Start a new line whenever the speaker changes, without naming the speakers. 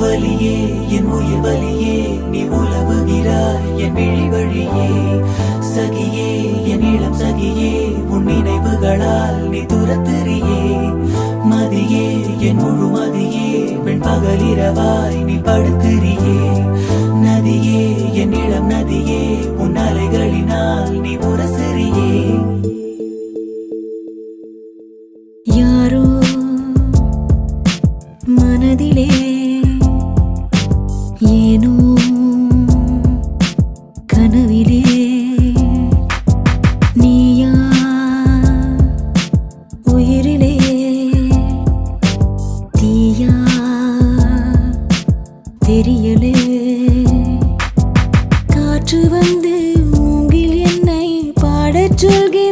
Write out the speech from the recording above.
வழியே என் உயிர் வழியே நீ உலவுகிறாய் என் விழி வழியே. சகியே என் இளம் சகியே உன் நினைவுகளால் நீ துரத்தறியே. மதியே என் முழு மதியே வெண் பகலிரவாய் நீ படுத்திரியே நதியே என் இளம் நதியே உன் அலைகளினால் நீ உரசெறியே.
யாரோ மனதிலே ஏனோ கனவிலே நீயா உயிரிலே தீயா தெரியலே காற்று வந்து மூங்கில் என்னை பாடச் சொல்கிறேன்